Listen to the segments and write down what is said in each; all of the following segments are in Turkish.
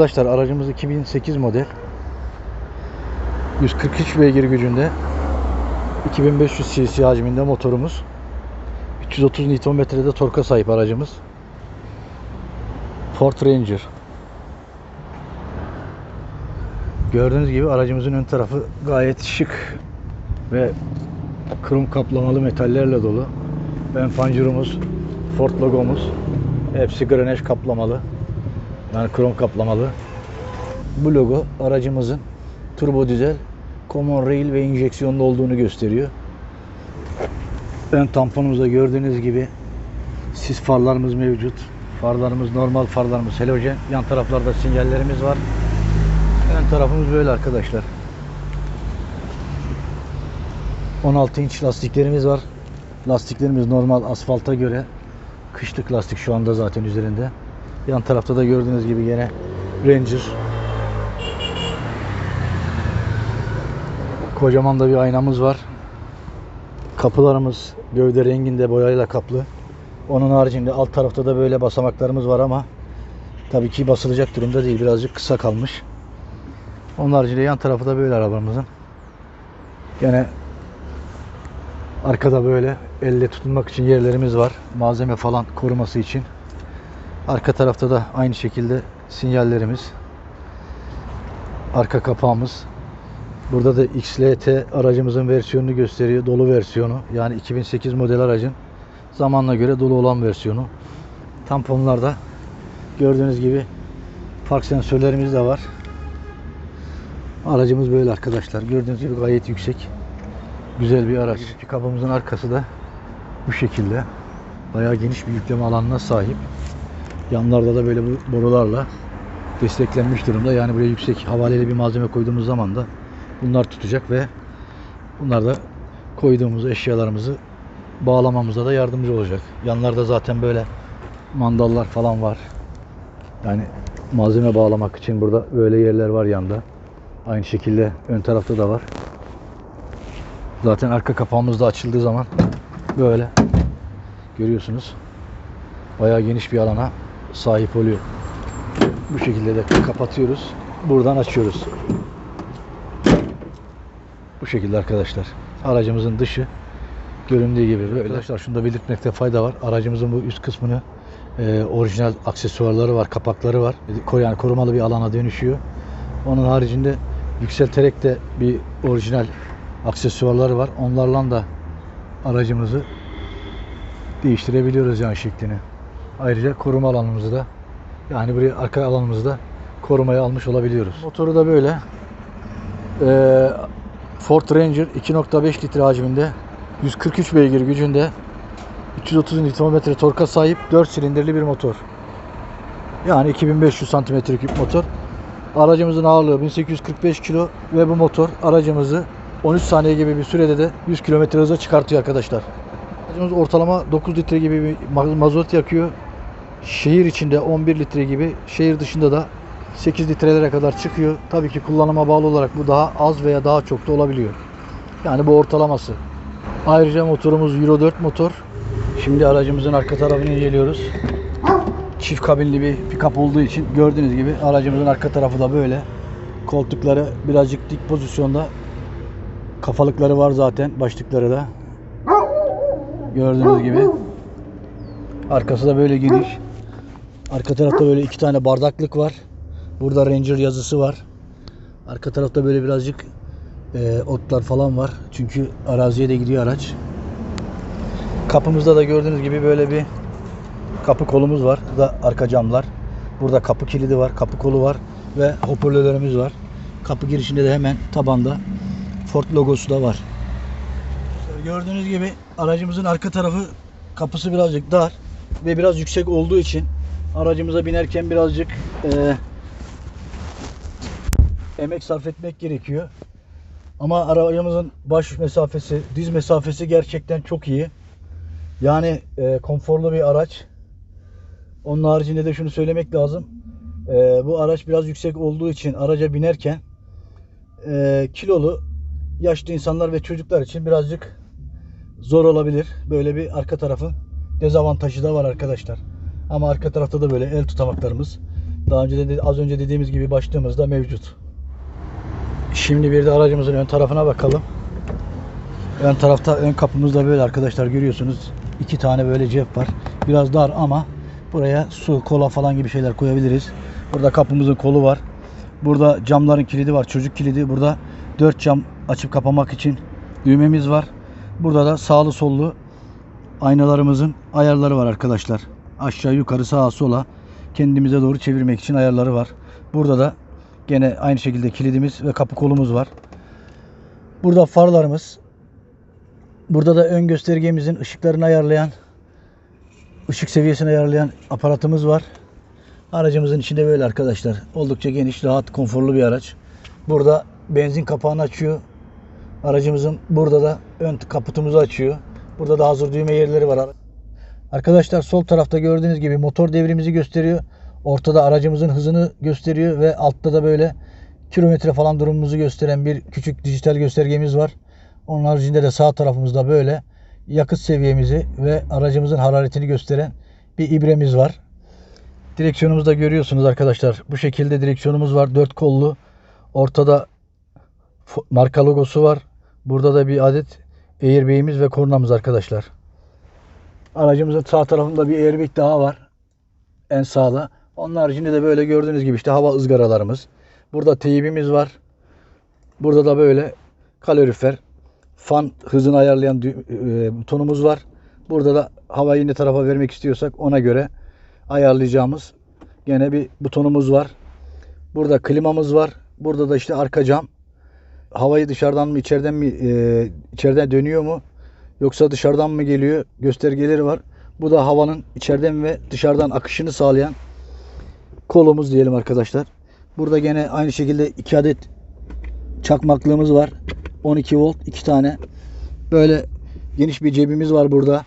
Arkadaşlar aracımız 2008 model. 143 beygir gücünde. 2500 cc hacminde motorumuz. 330 Nm'de torka sahip aracımız. Ford Ranger. Gördüğünüz gibi aracımızın ön tarafı gayet şık ve krom kaplamalı metallerle dolu. Ön panjurumuz, Ford logomuz. Hepsi grenej kaplamalı. Yani krom kaplamalı. Bu logo aracımızın turbo dizel common rail ve enjeksiyonlu olduğunu gösteriyor. Ön tamponumuzda gördüğünüz gibi sis farlarımız mevcut. Farlarımız normal farlarımız halojen. Yan taraflarda sinyallerimiz var. Ön tarafımız böyle arkadaşlar. 16 inç lastiklerimiz var. Lastiklerimiz normal asfalta göre kışlık lastik şu anda zaten üzerinde. Yan tarafta da gördüğünüz gibi yine Ranger. Kocaman da bir aynamız var. Kapılarımız gövde renginde boyayla kaplı. Onun haricinde alt tarafta da böyle basamaklarımız var ama tabii ki basılacak durumda değil. Birazcık kısa kalmış. Onun haricinde yan tarafı da böyle arabamızın. Gene arkada böyle elle tutunmak için yerlerimiz var. Malzeme falan koruması için. Arka tarafta da aynı şekilde sinyallerimiz. Arka kapağımız. Burada da XLT aracımızın versiyonunu gösteriyor. Dolu versiyonu. Yani 2008 model aracın zamanla göre dolu olan versiyonu. Tamponlarda gördüğünüz gibi park sensörlerimiz de var. Aracımız böyle arkadaşlar. Gördüğünüz gibi gayet yüksek. Güzel bir araç. Kapımızın arkası da bu şekilde. Bayağı geniş bir yükleme alanına sahip. Yanlarda da böyle borularla desteklenmiş durumda. Yani buraya yüksek havaleli bir malzeme koyduğumuz zaman da bunlar tutacak ve bunlar da koyduğumuz eşyalarımızı bağlamamıza da yardımcı olacak. Yanlarda zaten böyle mandallar falan var. Yani malzeme bağlamak için burada böyle yerler var yanda. Aynı şekilde ön tarafta da var. Zaten arka kapağımız da açıldığı zaman böyle görüyorsunuz. Bayağı geniş bir alana sahip oluyor. Bu şekilde de kapatıyoruz. Buradan açıyoruz. Bu şekilde arkadaşlar. Aracımızın dışı göründüğü gibi böyle. Arkadaşlar şunu da belirtmekte fayda var. Aracımızın bu üst kısmını e, orijinal aksesuarları var, kapakları var. Ko- Yani korumalı bir alana dönüşüyor. Onun haricinde yükselterek de bir orijinal aksesuarları var. Onlarla da aracımızı değiştirebiliyoruz yani şeklini. Ayrıca koruma alanımızı da yani buraya arka alanımızı da korumaya almış olabiliyoruz. Motoru da böyle. Ee, Ford Ranger 2.5 litre hacminde 143 beygir gücünde 330 Nm torka sahip 4 silindirli bir motor. Yani 2500 cm3 motor. Aracımızın ağırlığı 1845 kilo ve bu motor aracımızı 13 saniye gibi bir sürede de 100 km hıza çıkartıyor arkadaşlar. Aracımız ortalama 9 litre gibi bir ma- mazot yakıyor. Şehir içinde 11 litre gibi, şehir dışında da 8 litrelere kadar çıkıyor. Tabii ki kullanıma bağlı olarak bu daha az veya daha çok da olabiliyor. Yani bu ortalaması. Ayrıca motorumuz Euro 4 motor. Şimdi aracımızın arka tarafını inceliyoruz. Çift kabinli bir pick-up olduğu için gördüğünüz gibi aracımızın arka tarafı da böyle. Koltukları birazcık dik pozisyonda. Kafalıkları var zaten, başlıkları da. Gördüğünüz gibi. Arkası da böyle geniş. Arka tarafta böyle iki tane bardaklık var. Burada Ranger yazısı var. Arka tarafta böyle birazcık e, otlar falan var. Çünkü araziye de gidiyor araç. Kapımızda da gördüğünüz gibi böyle bir kapı kolumuz var. Burada arka camlar. Burada kapı kilidi var, kapı kolu var ve hoparlörlerimiz var. Kapı girişinde de hemen tabanda Ford logosu da var. Gördüğünüz gibi aracımızın arka tarafı kapısı birazcık dar ve biraz yüksek olduğu için aracımıza binerken birazcık e, emek sarf etmek gerekiyor. Ama aracımızın baş mesafesi, diz mesafesi gerçekten çok iyi. Yani e, konforlu bir araç. Onun haricinde de şunu söylemek lazım. E, bu araç biraz yüksek olduğu için araca binerken e, kilolu yaşlı insanlar ve çocuklar için birazcık zor olabilir. Böyle bir arka tarafı dezavantajı da var arkadaşlar. Ama arka tarafta da böyle el tutamaklarımız Daha önce de az önce dediğimiz gibi başlığımızda mevcut. Şimdi bir de aracımızın ön tarafına bakalım. Ön tarafta ön kapımızda böyle arkadaşlar görüyorsunuz. iki tane böyle cep var. Biraz dar ama buraya su, kola falan gibi şeyler koyabiliriz. Burada kapımızın kolu var. Burada camların kilidi var. Çocuk kilidi. Burada dört cam açıp kapamak için düğmemiz var. Burada da sağlı sollu aynalarımızın ayarları var arkadaşlar. Aşağı yukarı sağa sola kendimize doğru çevirmek için ayarları var. Burada da gene aynı şekilde kilidimiz ve kapı kolumuz var. Burada farlarımız. Burada da ön göstergemizin ışıklarını ayarlayan, ışık seviyesini ayarlayan aparatımız var. Aracımızın içinde böyle arkadaşlar. Oldukça geniş, rahat, konforlu bir araç. Burada benzin kapağını açıyor. Aracımızın burada da ön kaputumuzu açıyor. Burada da hazır düğme yerleri var. Arkadaşlar sol tarafta gördüğünüz gibi motor devrimizi gösteriyor. Ortada aracımızın hızını gösteriyor ve altta da böyle kilometre falan durumumuzu gösteren bir küçük dijital göstergemiz var. Onun haricinde de sağ tarafımızda böyle yakıt seviyemizi ve aracımızın hararetini gösteren bir ibremiz var. Direksiyonumuzda görüyorsunuz arkadaşlar. Bu şekilde direksiyonumuz var. Dört kollu. Ortada marka logosu var. Burada da bir adet airbag'imiz ve kornamız arkadaşlar. Aracımızın sağ tarafında bir airbag daha var. En sağda. Onun haricinde de böyle gördüğünüz gibi işte hava ızgaralarımız. Burada teybimiz var. Burada da böyle kalorifer, fan hızını ayarlayan e, butonumuz var. Burada da havayı ne tarafa vermek istiyorsak ona göre ayarlayacağımız gene bir butonumuz var. Burada klimamız var. Burada da işte arka cam. Havayı dışarıdan mı içeriden mi e, içeriden dönüyor mu yoksa dışarıdan mı geliyor göstergeleri var. Bu da havanın içeriden ve dışarıdan akışını sağlayan kolumuz diyelim arkadaşlar. Burada gene aynı şekilde iki adet çakmaklığımız var. 12 volt iki tane. Böyle geniş bir cebimiz var burada.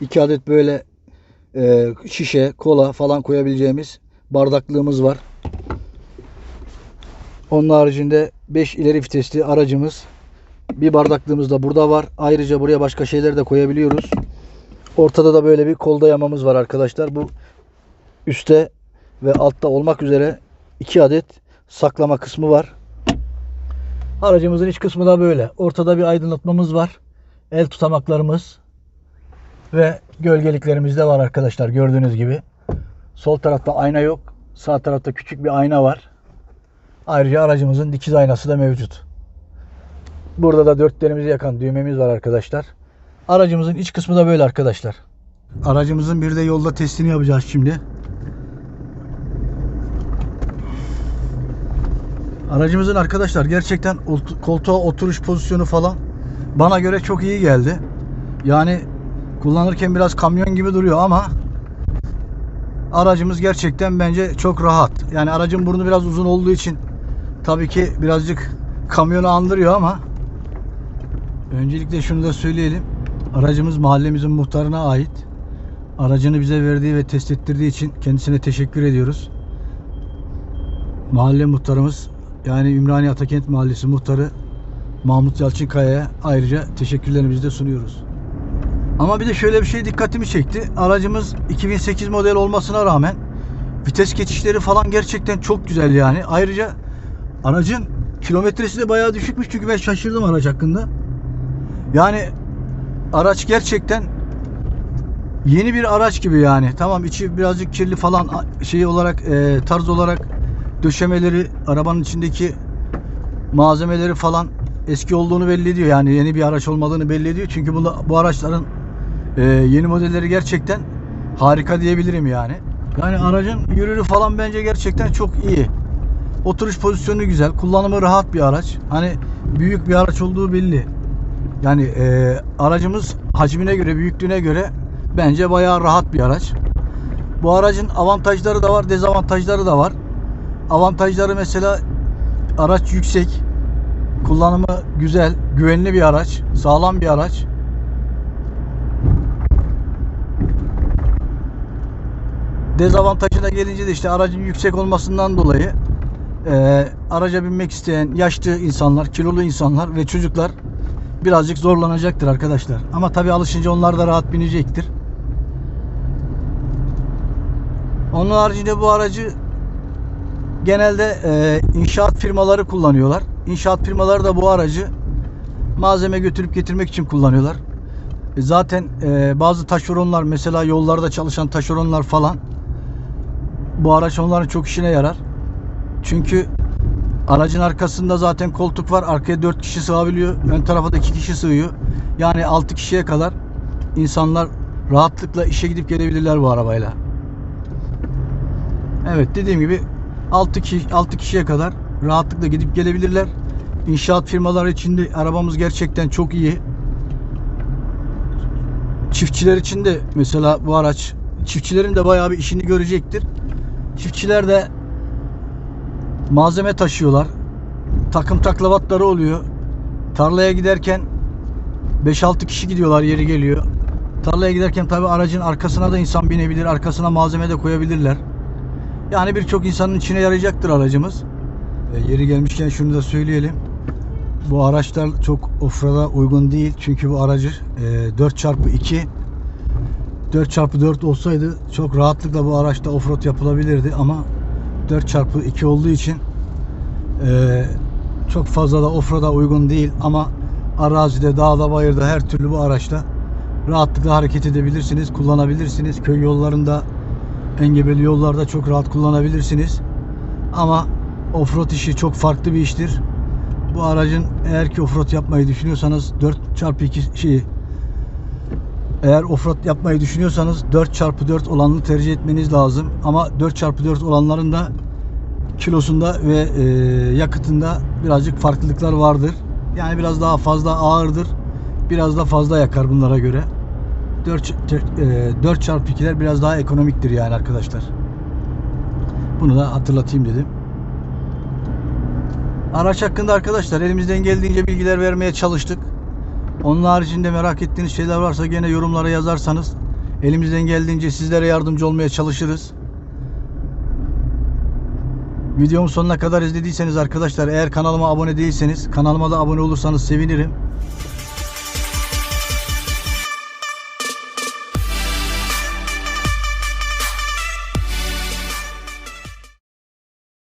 İki adet böyle e, şişe, kola falan koyabileceğimiz bardaklığımız var. Onun haricinde 5 ileri vitesli aracımız. Bir bardaklığımız da burada var. Ayrıca buraya başka şeyler de koyabiliyoruz. Ortada da böyle bir kol dayamamız var arkadaşlar. Bu üstte ve altta olmak üzere iki adet saklama kısmı var. Aracımızın iç kısmı da böyle. Ortada bir aydınlatmamız var. El tutamaklarımız ve gölgeliklerimiz de var arkadaşlar gördüğünüz gibi. Sol tarafta ayna yok. Sağ tarafta küçük bir ayna var. Ayrıca aracımızın dikiz aynası da mevcut. Burada da dörtlerimizi yakan düğmemiz var arkadaşlar. Aracımızın iç kısmı da böyle arkadaşlar. Aracımızın bir de yolda testini yapacağız şimdi. Aracımızın arkadaşlar gerçekten koltuğa oturuş pozisyonu falan bana göre çok iyi geldi. Yani kullanırken biraz kamyon gibi duruyor ama aracımız gerçekten bence çok rahat. Yani aracın burnu biraz uzun olduğu için tabii ki birazcık kamyonu andırıyor ama öncelikle şunu da söyleyelim. Aracımız mahallemizin muhtarına ait. Aracını bize verdiği ve test ettirdiği için kendisine teşekkür ediyoruz. Mahalle muhtarımız yani Ümraniye Atakent Mahallesi muhtarı Mahmut Yalçınkaya'ya ayrıca teşekkürlerimizi de sunuyoruz. Ama bir de şöyle bir şey dikkatimi çekti. Aracımız 2008 model olmasına rağmen vites geçişleri falan gerçekten çok güzel yani. Ayrıca aracın kilometresi de bayağı düşükmüş çünkü ben şaşırdım araç hakkında. Yani araç gerçekten yeni bir araç gibi yani. Tamam içi birazcık kirli falan şey olarak e, tarz olarak döşemeleri arabanın içindeki malzemeleri falan eski olduğunu belli ediyor. Yani yeni bir araç olmadığını belli ediyor. Çünkü bu, bu araçların e, yeni modelleri gerçekten harika diyebilirim yani. Yani aracın yürürü falan bence gerçekten çok iyi. Oturuş pozisyonu güzel. Kullanımı rahat bir araç. Hani büyük bir araç olduğu belli. Yani e, aracımız hacmine göre, büyüklüğüne göre bence bayağı rahat bir araç. Bu aracın avantajları da var, dezavantajları da var. Avantajları mesela araç yüksek, kullanımı güzel, güvenli bir araç, sağlam bir araç. Dezavantajına gelince de işte aracın yüksek olmasından dolayı e, araca binmek isteyen yaşlı insanlar, kilolu insanlar ve çocuklar birazcık zorlanacaktır arkadaşlar. Ama tabii alışınca onlar da rahat binecektir. Onun haricinde bu aracı genelde e, inşaat firmaları kullanıyorlar. İnşaat firmaları da bu aracı malzeme götürüp getirmek için kullanıyorlar. E, zaten e, bazı taşeronlar mesela yollarda çalışan taşeronlar falan bu araç onların çok işine yarar. Çünkü aracın arkasında zaten koltuk var. Arkaya 4 kişi sığabiliyor. Ön tarafa da 2 kişi sığıyor. Yani 6 kişiye kadar insanlar rahatlıkla işe gidip gelebilirler bu arabayla. Evet dediğim gibi 6 kişi 6 kişiye kadar rahatlıkla gidip gelebilirler. İnşaat firmaları için de arabamız gerçekten çok iyi. Çiftçiler için de mesela bu araç çiftçilerin de bayağı bir işini görecektir. Çiftçiler de malzeme taşıyorlar. Takım taklavatları oluyor. Tarlaya giderken 5-6 kişi gidiyorlar yeri geliyor. Tarlaya giderken tabi aracın arkasına da insan binebilir. Arkasına malzeme de koyabilirler. Yani birçok insanın içine yarayacaktır aracımız. E, yeri gelmişken şunu da söyleyelim. Bu araçlar çok ofrada uygun değil. Çünkü bu aracı e, 4x2 4x4 olsaydı çok rahatlıkla bu araçta offroad yapılabilirdi ama 4x2 olduğu için e, çok fazla da offroad'a uygun değil ama arazide, dağda, bayırda her türlü bu araçta rahatlıkla hareket edebilirsiniz, kullanabilirsiniz. Köy yollarında, engebeli yollarda çok rahat kullanabilirsiniz. Ama offroad işi çok farklı bir iştir. Bu aracın eğer ki offroad yapmayı düşünüyorsanız 4x2 şeyi eğer offroad yapmayı düşünüyorsanız 4x4 olanını tercih etmeniz lazım. Ama 4x4 olanların da kilosunda ve e, yakıtında birazcık farklılıklar vardır. Yani biraz daha fazla ağırdır. Biraz da fazla yakar bunlara göre. 4, e, 4x2'ler biraz daha ekonomiktir yani arkadaşlar. Bunu da hatırlatayım dedim. Araç hakkında arkadaşlar elimizden geldiğince bilgiler vermeye çalıştık. Onun haricinde merak ettiğiniz şeyler varsa gene yorumlara yazarsanız elimizden geldiğince sizlere yardımcı olmaya çalışırız. Videomun sonuna kadar izlediyseniz arkadaşlar eğer kanalıma abone değilseniz kanalıma da abone olursanız sevinirim.